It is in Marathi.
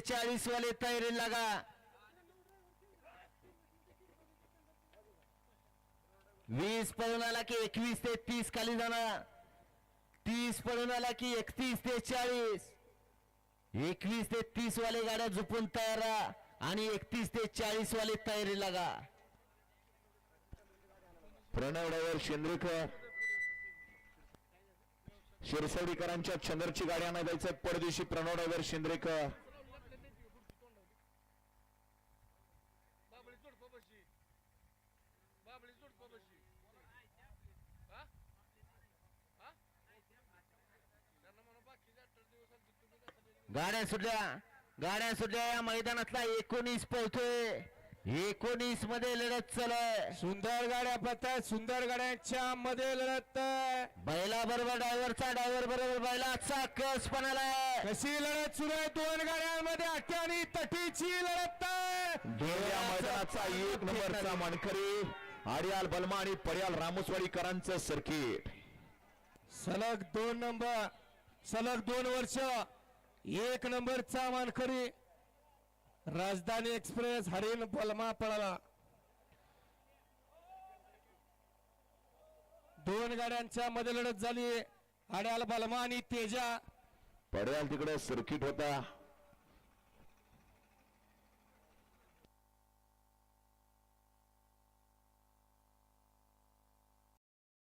चाळीस वाले तयारी लागा. वीस पळून आला की एकवीस ते तीस खाली जाणार. तीस पळून आला की एकतीस ते चाळीस. एकवीस ते तीस वाले गाड्या झुपून तयार आणि एकतीस ते चाळीस वाले तयारी लागा. प्रणव शेंद्रेकर. शिरसवडीकरांच्या चंद्रची गाडी आणायचं परदेशी प्रणव शेंद्रेकर. पबशी बाबळी जोड पबशी हा? हा? त्यांना म्हणा बाकीच्या अठरा दिवसात तुम्ही कसं गाड्या सुटल्या. गाड्या सुटल्या. या मैदानातला एकोणीस पळतोय एकोणीसमध्ये लढत चालू आहे सुंदर गाड्या पळतात सुंदर गाड्यांच्या मध्ये लढत बैला बरोबर ड्रायव्हरचा ड्रायव्हर बरोबर बैलाचा कस पण आलाय कशी लढत सुरू आहे? दोन गाड्यांमध्ये आणि तटीची लढत या मैदानाचा एक नंबरचा मानकरी आर्याल बलमा आणि पर्याल रामोसवाडीकरांचं सर्किट सलग दोन नंबर सलग दोन वर्ष एक नंबरचा मानकरी. राजधानी एक्सप्रेस हरिण बलमा पळाला. दोन गाड्यांच्या मध्ये लढत झाली. आड्याल बलमा आणि तेजा. पर्याल तिकडे सर्किट होता.